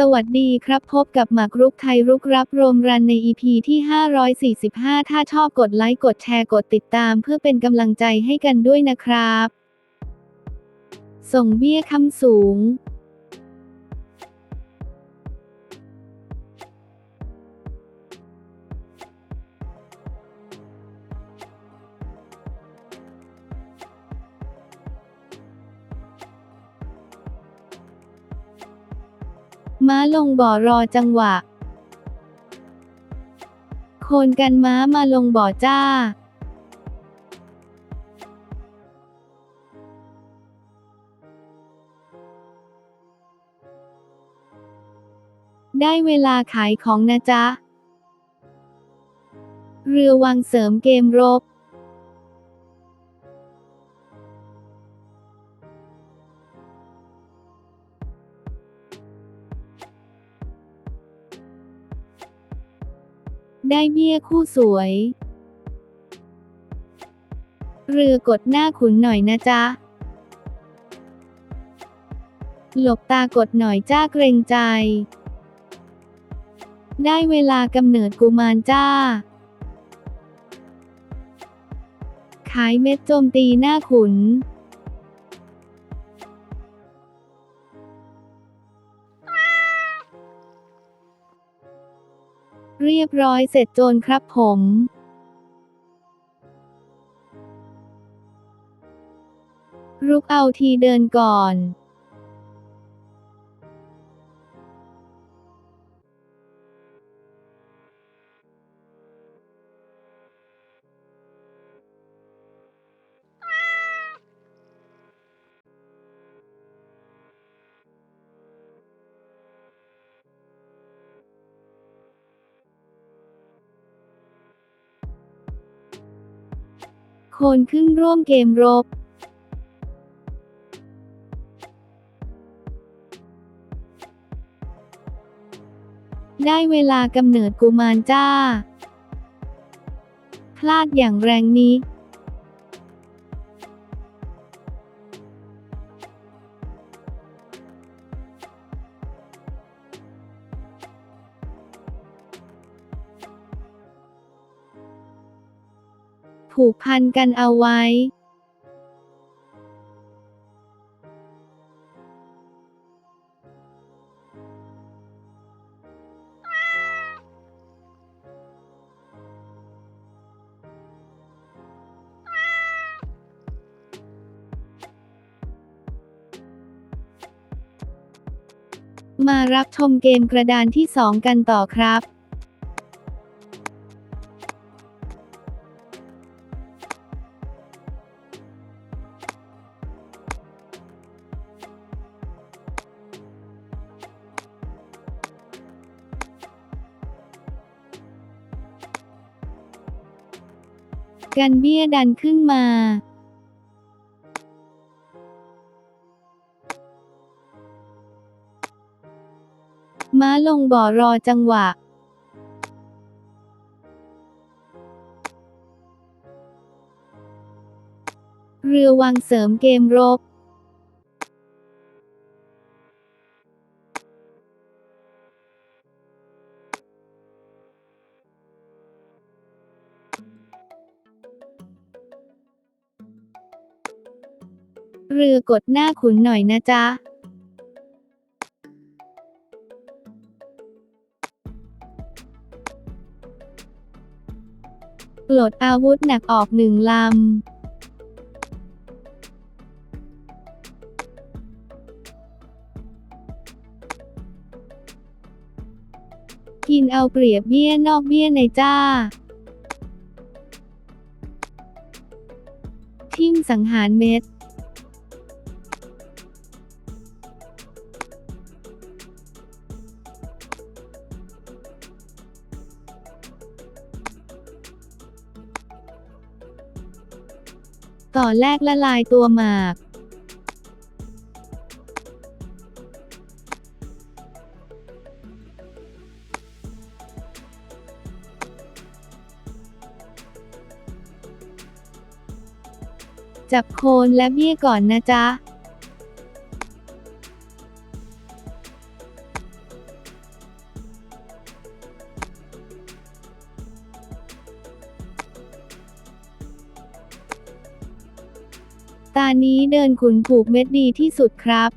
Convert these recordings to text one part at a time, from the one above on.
สวัสดีครับพบกับหมากรุกไทยรุกรับโรมรันใน EP ที่ 545 ถ้าชอบกดไลค์กดแชร์กดติดตามเพื่อเป็นกำลังใจให้กันด้วยนะครับ ส่งเบี้ยคำสูง ม้าลงบ่อรอจังหวะ โคนกันม้ามาลงบ่อจ้าได้เวลาขายของนะจ๊ะ เรือวังเสริมเกมรบ ได้เบี้ยคู่สวย เรือกดหน้าขุนหน่อยนะจ๊ะ หลบตากดหน่อยจ้าเกรงใจ ได้เวลากำเนิดกุมารจ้า ขายเม็ดโจมตีหน้าขุน เรียบร้อยเสร็จโจรครับผมรุกเอาทีเดินก่อน โคนขึ้นร่วมเกมรบได้เวลากำเนิดกุมารจ้า พลาดอย่างแรงนี้ ผูกพันกันเอาไว้มารับชมเกมกระดานที่ 2 กันต่อครับ กันเบี้ยดันขึ้นมาม้าลงบ่อรอจังหวะ เรือวางเสริมเกมรบ เรือกดหน้าขุนหน่อยนะจ๊ะปลดอาวุธหนักออกหนึ่งลำกินเอาเปรียบเบี้ยนอกเบี้ยในจ้า ทิ่มสังหารเม็ด ต่อแรกละลายตัวหมาก จับโคนและเบี้ยก่อนนะจ๊ะ ตานี้เดินขุนผูกเม็ดดีที่สุดครับ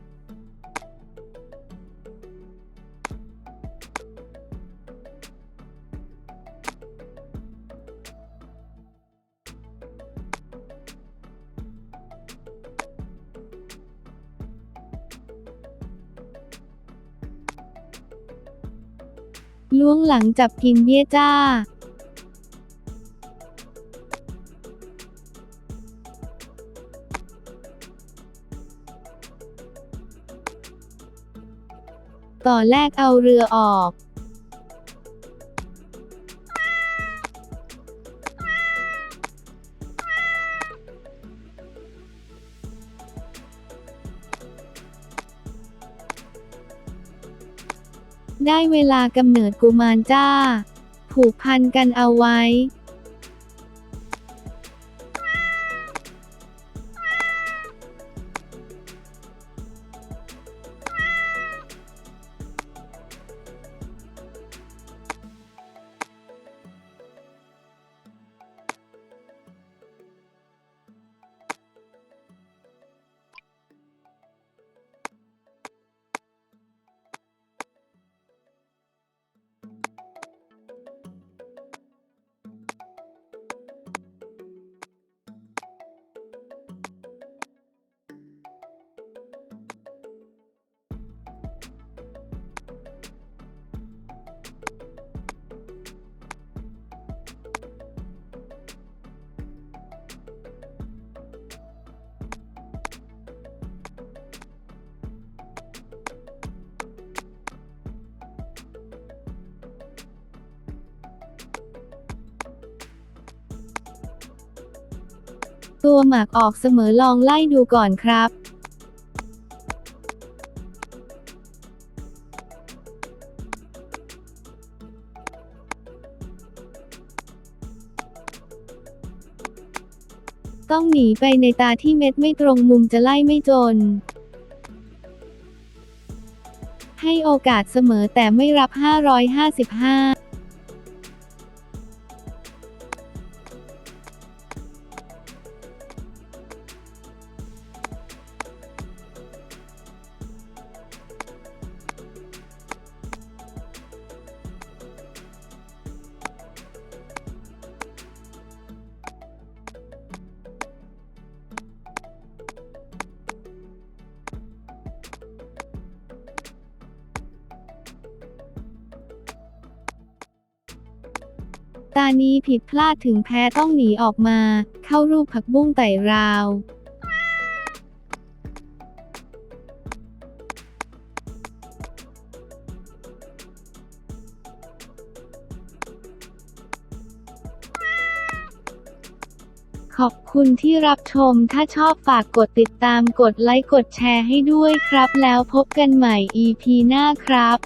ล้วงหลังจับกินเบี้ยจ้า ต่อแรกเอาเรือออก ได้เวลากำเนิดกุมารจ้า ผูกพันกันเอาไว้ ตัวหมากออกเสมอลองไล่ดูก่อนครับต้องหนีไปในตาที่เม็ดไม่ตรงมุมจะไล่ไม่จน ให้โอกาสเสมอแต่ไม่รับ 555 ตานี้ผิดพลาดถึงแพ้ต้องหนีออกมา เข้ารูปผักบุ้งไต่ราวขอบคุณที่รับชม ถ้าชอบฝากกดติดตาม กดไลค์ กดแชร์ให้ด้วยครับ แล้วพบกันใหม่ EP หน้าครับ